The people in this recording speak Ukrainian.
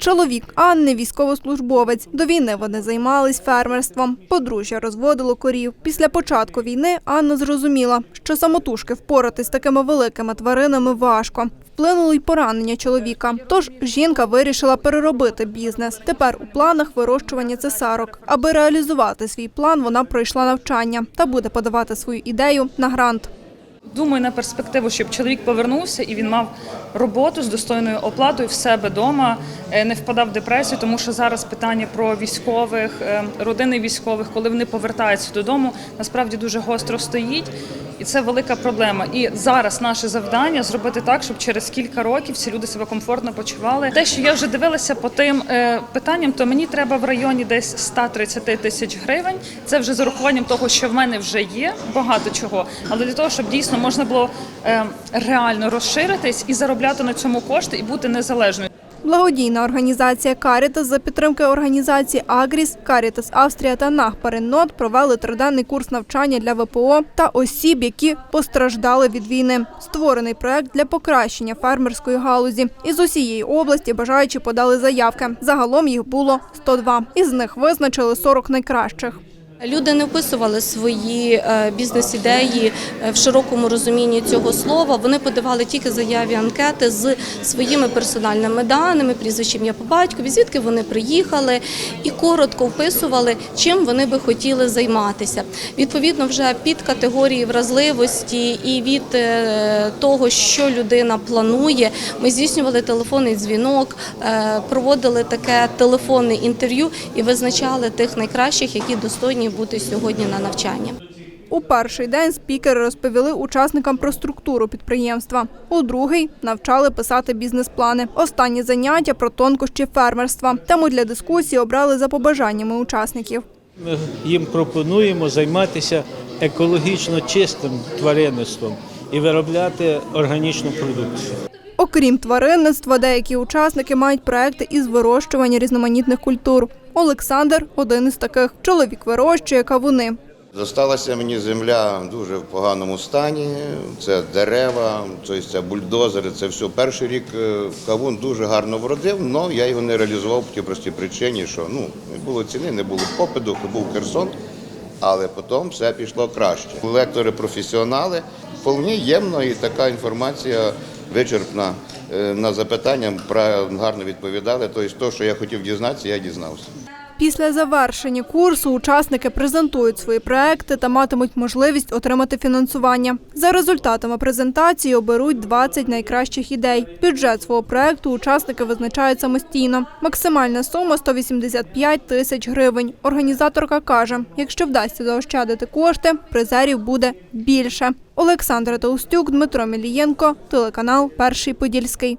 Чоловік Анни військовослужбовець. До війни вони займались фермерством. Подружжя розводило корів. Після початку війни Анна зрозуміла, що самотужки впоратись з такими великими тваринами важко. Вплинуло й поранення чоловіка. Тож жінка вирішила переробити бізнес. Тепер у планах вирощування цесарок. Аби реалізувати свій план, вона пройшла навчання та буде подавати свою ідею на грант. Думаю на перспективу, щоб чоловік повернувся і він мав роботу з достойною оплатою в себе вдома, не впадав в депресію, тому що зараз питання про військових, е, родини військових, коли вони повертаються додому, насправді дуже гостро стоїть. І це велика проблема. І зараз наше завдання зробити так, щоб через кілька років ці люди себе комфортно почували. Те, що я вже дивилася по тим е, питанням, то мені треба в районі десь 130 тисяч гривень. Це вже з урахуванням того, що в мене вже є багато чого. Але для того, щоб дійсно можна було е, реально розширитись і заробляти на цьому кошти і бути незалежною. Благодійна організація Карітас за підтримки організації Агріс, Карітас Австрія та Нахпареннот провели триденний курс навчання для ВПО та осіб, які постраждали від війни. Створений проект для покращення фермерської галузі. Із усієї області бажаючі подали заявки. Загалом їх було 102. Із них визначили 40 найкращих. Люди не вписували свої е, бізнес-ідеї е, в широкому розумінні цього слова. Вони подавали тільки заяві анкети з своїми персональними даними, прізвищем я по батькові, звідки вони приїхали, і коротко вписували, чим вони би хотіли займатися. Відповідно, вже під категорії вразливості і від е, того, що людина планує, ми здійснювали телефонний дзвінок, проводили таке телефонне інтерв'ю і визначали тих найкращих, які достойні бути сьогодні на навчання. У перший день спікери розповіли учасникам про структуру підприємства. У другий навчали писати бізнес-плани. Останні заняття про тонкощі фермерства. Тему для дискусії обрали за побажаннями учасників. Ми їм пропонуємо займатися екологічно чистим тваринництвом і виробляти органічну продукцію. Окрім тваринництва, деякі учасники мають проекти із вирощування різноманітних культур. Олександр один із таких. Чоловік вирощує кавуни. Зосталася мені земля дуже в поганому стані. Це дерева, це бульдозери, це все. Перший рік е, кавун дуже гарно вродив, але я його не реалізував по тій простій причині, що ну, не було ціни, не було попиту, був Херсон, але потім все пішло краще. Лектори професіонали, вполне ємно і така інформація вичерпна. Е, На запитання гарно відповідали. Тобто, то, що я хотів дізнатися, я дізнався. Після завершення курсу учасники презентують свої проекти та матимуть можливість отримати фінансування. За результатами презентації оберуть 20 найкращих ідей. Бюджет свого проекту учасники визначають самостійно. Максимальна сума 185 тисяч гривень. Організаторка каже, якщо вдасться заощадити кошти, призерів буде більше. Олександра Толстюк, Дмитро Мілієнко, телеканал Перший Подільський.